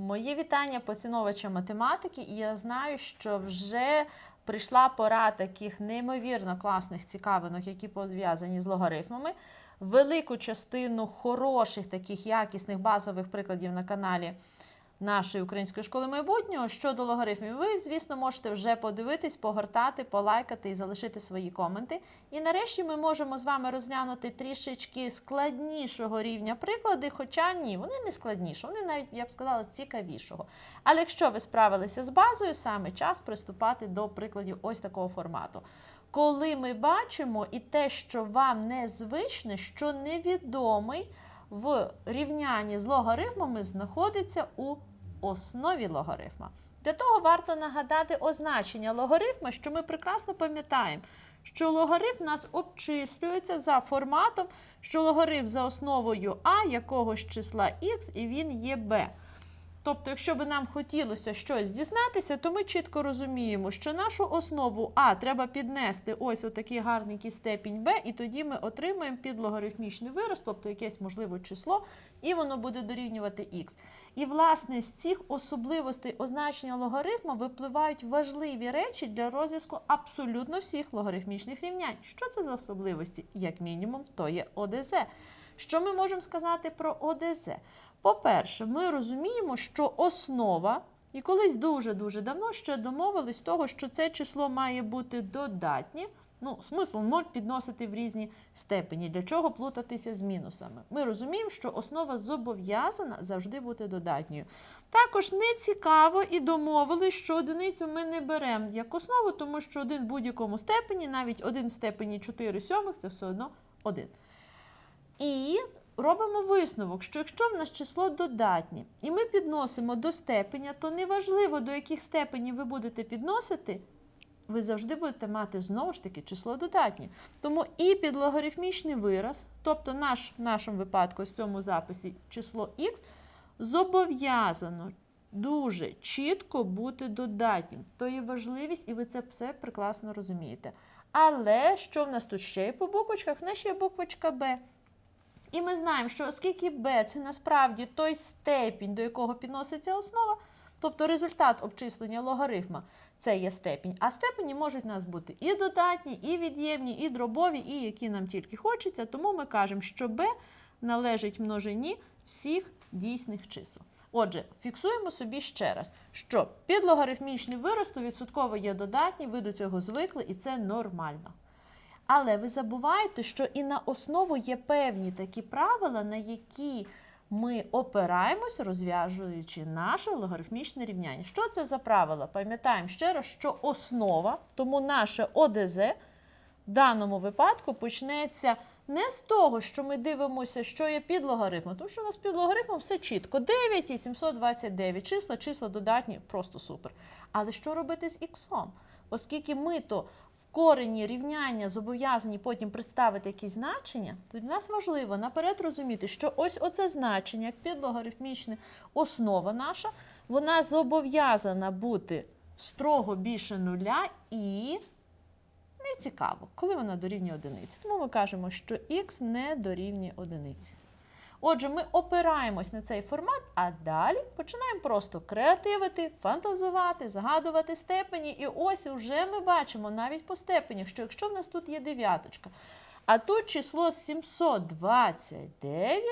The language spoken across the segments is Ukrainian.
Мої вітання поціновича математики, і я знаю, що вже прийшла пора таких неймовірно класних цікавинок, які пов'язані з логарифмами. Велику частину хороших, таких якісних базових прикладів на каналі нашої української школи майбутнього щодо логарифмів. Ви, звісно, можете вже подивитись, погортати, полайкати і залишити свої коменти. І нарешті ми можемо з вами розглянути трішечки складнішого рівня приклади, хоча ні, вони не складніші, вони навіть, я б сказала, цікавішого. Але якщо ви справилися з базою, саме час приступати до прикладів ось такого формату. Коли ми бачимо і те, що вам незвичне, що невідомий в рівнянні з логарифмами знаходиться у основі логарифма. Для того варто нагадати означення логарифма, що ми прекрасно пам'ятаємо, що логарифм у нас обчислюється за форматом, що логарифм за основою а якогось числа х і він є b. Тобто, якщо би нам хотілося щось дізнатися, то ми чітко розуміємо, що нашу основу А треба піднести ось отакий гарненький степінь Б, і тоді ми отримаємо підлогарифмічний вираз, тобто якесь можливе число, і воно буде дорівнювати х. І, власне, з цих особливостей означення логарифма випливають важливі речі для розв'язку абсолютно всіх логарифмічних рівнянь. Що це за особливості? Як мінімум, то є ОДЗ. Що ми можемо сказати про ОДЗ? По-перше, ми розуміємо, що основа, і колись дуже-дуже давно ще домовились того, що це число має бути додатнє. Ну, смисл 0 підносити в різні степені. Для чого плутатися з мінусами? Ми розуміємо, що основа зобов'язана завжди бути додатньою. Також не цікаво і домовились, що одиницю ми не беремо як основу, тому що один в будь-якому степені, навіть один в степені 4 сьомих, це все одно один. І робимо висновок, що якщо в нас число додатнє, і ми підносимо до степеня, то неважливо, до яких степенів ви будете підносити, ви завжди будете мати знову ж таки число додатнє. Тому і підлогарифмічний вираз, тобто наш, в нашому випадку, в цьому записі число х, зобов'язано дуже чітко бути додатнім. То є важливість, і ви це все прекрасно розумієте. Але що в нас тут ще є по буквочках? В нас ще є буквочка Б. І ми знаємо, що оскільки b це насправді той степінь, до якого підноситься основа, тобто результат обчислення логарифма це є степінь. А степені можуть у нас бути і додатні, і від'ємні, і дробові, і які нам тільки хочеться. Тому ми кажемо, що b належить множині всіх дійсних чисел. Отже, фіксуємо собі ще раз, що підлогарифмічний вираз то відсотково є додатні, ви до цього звикли, і це нормально. Але ви забуваєте, що і на основу є певні такі правила, на які ми опираємось, розв'яжуючи наше логарифмічне рівняння. Що це за правила? Пам'ятаємо ще раз, що основа, тому наше ОДЗ в даному випадку почнеться не з того, що ми дивимося, що є під логарифмом, тому що у нас під логарифмом все чітко. 9 і 729 числа, числа додатні, просто супер. Але що робити з іксом? Оскільки ми то корені рівняння зобов'язані потім представити якісь значення, то для нас важливо наперед розуміти, що ось оце значення, як підлогарифмічна основа наша, вона зобов'язана бути строго більше нуля і не цікаво, коли вона дорівнює одиниці. Тому ми кажемо, що х не дорівнює одиниці. Отже, ми опираємось на цей формат, а далі починаємо просто креативити, фантазувати, згадувати степені. І ось вже ми бачимо навіть по степенях, що якщо в нас тут є дев'яточка, а тут число 729,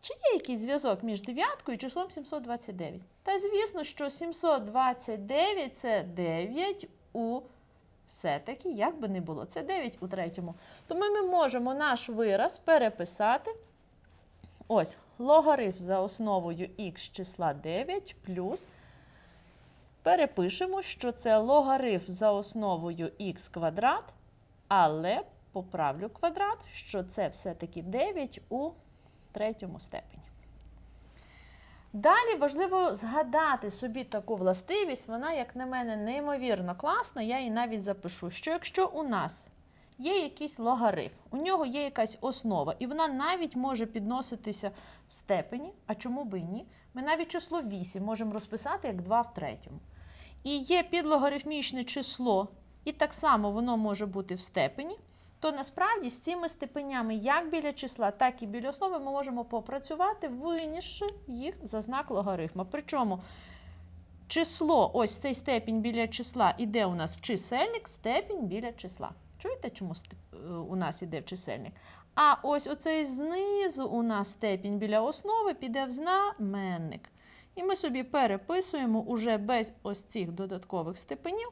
чи є якийсь зв'язок між дев'яткою і числом 729? Та звісно, що 729 це 9 у все-таки, як би не було, це 9 у третьому. Тому ми можемо наш вираз переписати. Ось, логарифм за основою х числа 9 плюс. Перепишемо, що це логарифм за основою х квадрат, але поправлю квадрат, що це все-таки 9 у третьому степені. Далі важливо згадати собі таку властивість, вона, як на мене, неймовірно класна. Я її навіть запишу, що якщо у нас є якийсь логарифм, у нього є якась основа, і вона навіть може підноситися в степені, а чому би і ні? Ми навіть число 8 можемо розписати як 2 в третьому. І є підлогарифмічне число, і так само воно може бути в степені. то насправді з цими степенями, як біля числа, так і біля основи, ми можемо попрацювати, винісши їх за знак логарифма. Причому число, ось цей степінь біля числа іде у нас в чисельник, степінь біля числа. Чуєте, чому е, у нас іде в чисельник? А ось оцей знизу у нас степінь біля основи піде в знаменник. І ми собі переписуємо уже без ось цих додаткових степенів.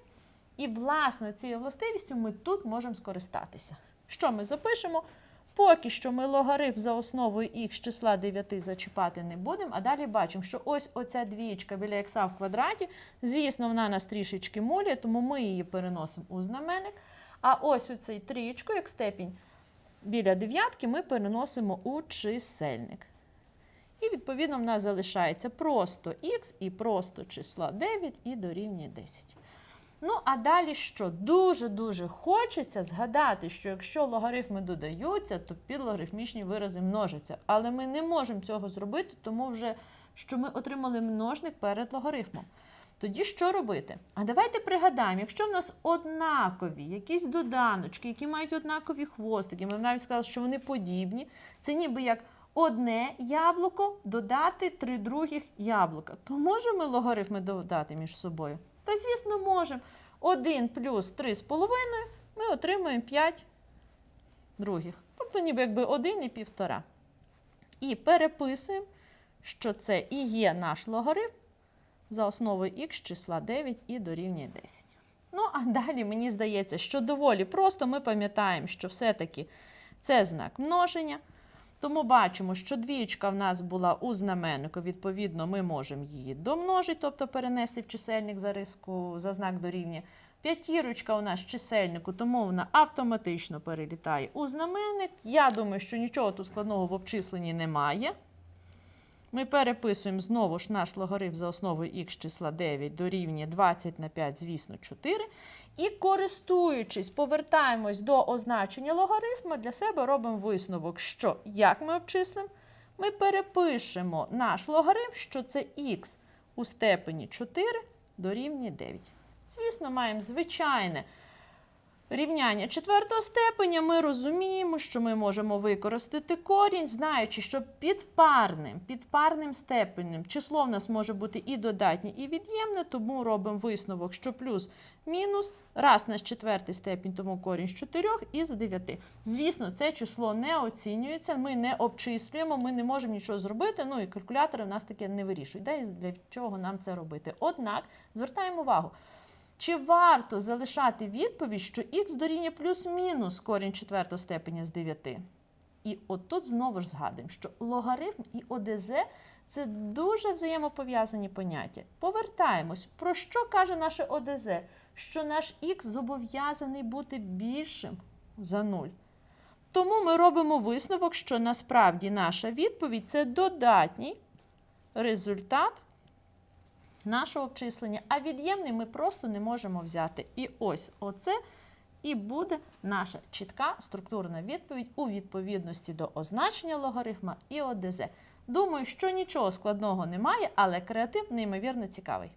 І, власне, цією властивістю ми тут можемо скористатися. Що ми запишемо? Поки що ми логарифм за основою х числа 9 зачіпати не будемо, а далі бачимо, що ось оця двічка біля х в квадраті, звісно, вона нас трішечки мулює, тому ми її переносимо у знаменник. А ось оцей трієчку, як степінь біля дев'ятки, ми переносимо у чисельник. І, відповідно, в нас залишається просто х і просто число 9 і дорівнює 10. Ну, а далі що? Дуже-дуже хочеться згадати, що якщо логарифми додаються, то підлогарифмічні вирази множаться. Але ми не можемо цього зробити, тому вже що ми отримали множник перед логарифмом. Тоді що робити? А давайте пригадаємо, якщо в нас однакові якісь доданочки, які мають однакові хвостики, ми навіть сказали, що вони подібні, це ніби як одне яблуко додати три других яблука. То можемо логарифми додати між собою? Та, звісно, можемо. 1 плюс 3 з половиною ми отримуємо 5 других. Тобто ніби якби 1 і півтора. І переписуємо, що це і є наш логарифм за основою х числа 9 і дорівнює 10. Ну, а далі мені здається, що доволі просто ми пам'ятаємо, що все-таки це знак множення. Тому бачимо, що двічка в нас була у знаменнику, відповідно, ми можемо її домножити, тобто перенести в чисельник за риску за знак дорівнює. П'ятірочка у нас в чисельнику, тому вона автоматично перелітає у знаменник. Я думаю, що нічого тут складного в обчисленні немає. Ми переписуємо знову ж наш логарифм за основою х числа 9 дорівнює 20 на 5, звісно, 4. І користуючись, повертаємось до означення логарифма, для себе робимо висновок, що як ми обчислимо? Ми перепишемо наш логарифм, що це х у степені 4 дорівнює 9. Звісно, маємо звичайне рівняння четвертого степеня. Ми розуміємо, що ми можемо використати корінь, знаючи, що під парним, степенем число в нас може бути і додатнє, і від'ємне, тому робимо висновок, що плюс мінус раз наш четвертий степінь, тому корінь з 4 із 9. Звісно, це число не оцінюється, ми не обчислюємо, ми не можемо нічого зробити. Ну і калькулятори в нас таке не вирішують. Де і для чого нам це робити? Однак звертаємо увагу. Чи варто залишати відповідь, що х дорівнює плюс-мінус корінь четвертого степеня з 9? І от тут знову ж згадуємо, що логарифм і ОДЗ це дуже взаємопов'язані поняття. Повертаємось. Про що каже наше ОДЗ? Що наш х зобов'язаний бути більшим за 0. Тому ми робимо висновок, що насправді наша відповідь це додатній результат нашого обчислення, а від'ємний ми просто не можемо взяти. І ось оце і буде наша чітка структурна відповідь у відповідності до означення логарифма і ОДЗ. Думаю, що нічого складного немає, але креатив неймовірно цікавий.